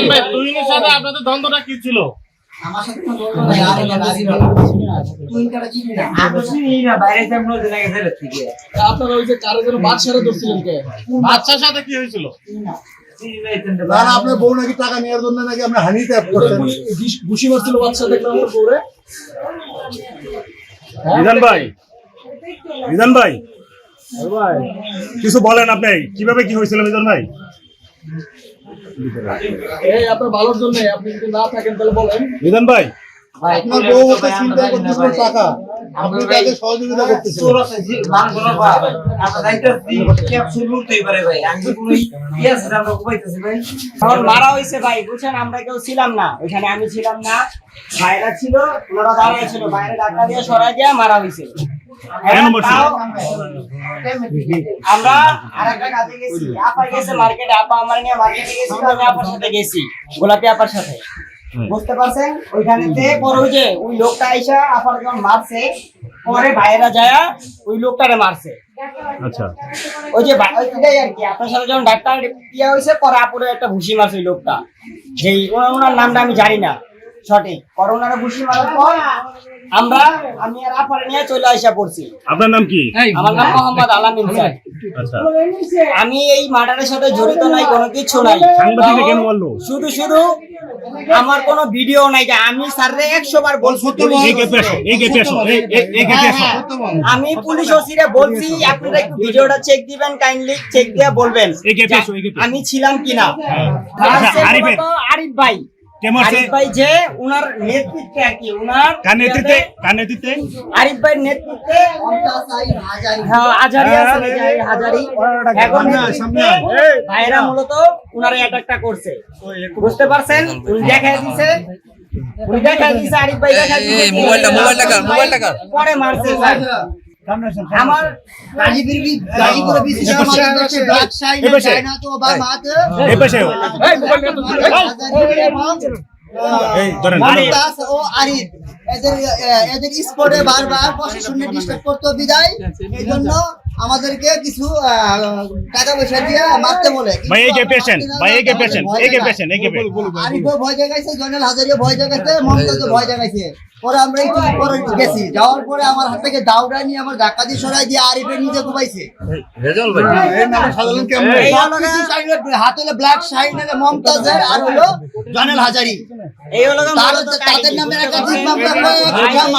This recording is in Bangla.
মিজান ভাই তুহিনের সাথে আপনাদের দ্বন্দ্বটা কি ছিল? আমার সাথে কোনো দ্বন্দ্ব নাই, আর এটা রাজি না। তুই কারা চিনি না। আপনারা ওই যে কারও বাদশারে ধরছিলেন কে? সাথে কি হয়েছিল? না না আপনার বউ নাকি টাকা নেওয়ার জন্য নাকি আমরা হানি ট্যাপ করছেন। ঘুষ- মারছিল বাদশা দেখলাম আমার বউরে। মিজান ভাই মিজান ভাই। কিছু বলেন আপনি কীভাবে কি হয়েছিল মিজান ভাই? এই আপনার ভালোর জন্য আপনি যদি না থাকেন তাহলে বলেন। মিজান ভাই আপনার বউ চিন্তা করতেছিল টাকা। আপনি তাকে সহযোগিতা করতেছিলেন তখন মারা হয়েছে ভাই বুঝছেন? আমরা কেউ ছিলাম না। ওইখানে আমি ছিলাম না। ভাইরা ছিল ওনারা দাঁড়িয়ে ছিল। বাইরে ডাক্তার দিয়ে সরাই দিয়ে মারা হয়েছে। আমরা আর কাজে গেছি। আপা গেছে মার্কেটে আপা আমার নিয়ে মার্কেটে গেছিল আমি আপার সাথে গেছি গোলাপি আপার সাথে। বুঝতে পারছেন? ওইখানেতে পরে ওই যে ওই লোকটা আইসা আপার যখন মারছে পরে ভাইরা যায় ওই লোকটারে মারছে। আচ্ছা। ওই যে আর কি আপনার সাথে যখন ডাক্তার ইয়া হয়েছে পরে আপুরে একটা ভুসি মারছে ওই লোকটা। যেই ওনার নামটা আমি জানি না। সঠিক পরে ওনারা মারার পর আমরা আমি আর আপারে নিয়ে চলে আসা পড়ছি। আপনার নাম কি? আমার নাম মোহাম্মদ আলামিন স্যার। আচ্ছা। আমি এই মার্ডারের সাথে জড়িত নাই কোনো কিছু নাই। শুধু শুধু আমার কোনো ভিডিও নাই যে আমি স্যাররে একশো বার বলছি হ্যাঁ, হ্যাঁ। আমি পুলিশ ওসিরে বলছি আপনারা একটু ভিডিওটা চেক দিবেন কাইন্ডলি চেক দিয়ে বলবেন। আমি ছিলাম কিনা। আচ্ছা, আরিফ ভাই? আরিফ ভাই যে নেতৃত্বে আর কি উনার কার নেতৃত্বে? কার নেতৃত্বে? আরিফ ভাইয়ের নেতৃত্বে পঞ্চাশ আই হাজারি। হ্যাঁ, হাজারি। আছে হাজারি এখন ভাইরা মূলত অ্যাটাকটা করছে। বুঝতে পারছেন? উনি দিছে। উনি দিছে আরিফ ভাই দিছে মোবাইলটা- মোবাইলটা কার, মোবাইলটা কার। পরে মারছে। আমার গাজীপুর বি- গাজীপুরে বিশিষ্ট মানুষ ব্ল্যাক শাইন, চায়না তো বা মাতে, এই পেশে এই ধরেন ও আরিফ এদের এদের স্পটে বারবার প্রশাসনে ডিস্টার্ব করতো বিদায়। এই জন্য আমাদেরকে কিছু টাকা পয়সা দিয়ে মারতে বলে। ভাই এই কে পেশেন্ট ভাই এই কে পেশেন্ট এই কে পেশেন্ট এই কে আরিফও ভয় দেখাইছে জয়নাল হাজারিও ভয় মমতাজও ভয় দেখাইছে। পরে আমরা একটু পরে গেছি। যাওয়ার পরে আমার হাত থেকে দাউড়া নিয়ে আমার ধাক্কা দিয়ে সরাই দিয়ে আরিফে নিজে ঘুমাইছে। রেজাল ভাই। এর নামে সাধারণ কেমন হাত হলো ব্ল্যাক শাইন হলো মমতাজের আর হলো জানেল হাজারি। এই হলো তাদের নামে একটা মামলা